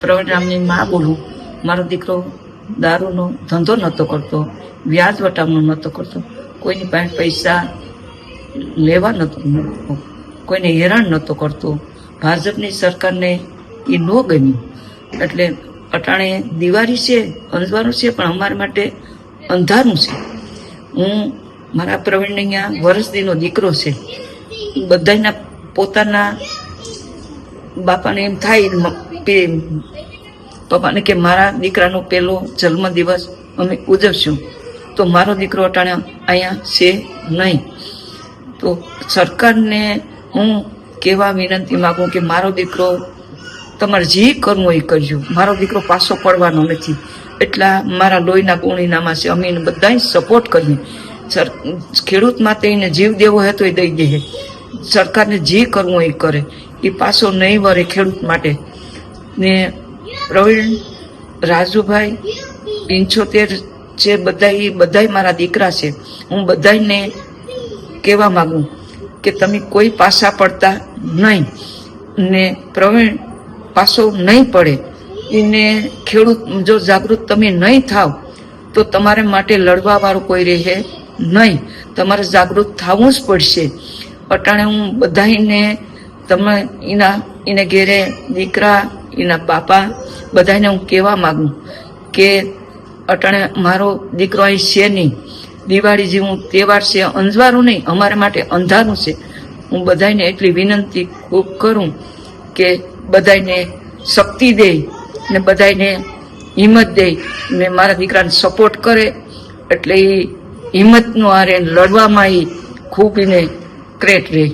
પ્રવીણ રામની માં બોલું. મારો દીકરો દારૂનો ધંધો નહોતો કરતો, વ્યાજ વટાવનો નહોતો કરતો. કોઈની પાસે પૈસા લેવા નહોતો કોઈને હેરાન નહોતો કરતો. ભાજપની સરકારને એ ન ગમ્યું. એટલે અટાણે દિવાળી છે અંધવારું છે, પણ અમારા માટે અંધારું છે. હું મારા પ્રવીણને અહીંયા વરસદીનો દીકરો છે. બધાના પોતાના બાપાને એમ થાય કે પપ્પાને કે મારા દીકરાનો પહેલો જન્મદિવસ અમે ઉજવશું. તો મારો દીકરો અટાણે અહીંયા છે નહીં. તો સરકારને હું કેવા વિનંતી માગું કે મારો દીકરો તમારે જે કરવું એ કરજો. મારો દીકરો પાછો પડવાનો નથી. એટલા મારા લોહીના ગુણીનામાં છે. અમે એને બધાય સપોર્ટ કરીએ. સર, ખેડૂત માટે એને જીવ દેવો હોય તો એ દઈ દે. સરકારને જે કરવું એ કરે. એ પાછો નહીં વરે ખેડૂત માટે. ને પ્રવીણ, રાજુભાઈ, પંચોતેર છે, બધા એ બધાય મારા દીકરા છે. હું બધાને કહેવા માગું કે તમે કોઈ પાસા પડતા નહીં ને પ્રવીણ પાસો નહીં પડે. એને ખેડૂત, જો જાગૃત તમે નહીં થાવ, તો તમારે માટે લડવાવાળું કોઈ રહે નહીં. તમારે જાગૃત થવું જ પડશે. અટાણે હું બધાને તમે એના, એને ઘેરે દીકરા એના બાપા બધાને હું કહેવા માગું કે અટાણે મારો દીકરો અહીં છે નહીં. દિવાળી જેવું તહેવાર છે અંજવારું નહીં, અમારા માટે અંધારું છે. હું બધાને એટલી વિનંતી ખૂબ કરું કે બધાને શક્તિ દે ને બધાને હિંમત દે. ને મારા દીકરાને સપોર્ટ કરે એટલે એ હિંમતનો આરે લડવામાં એ ખૂબ એને ક્રેટ રહે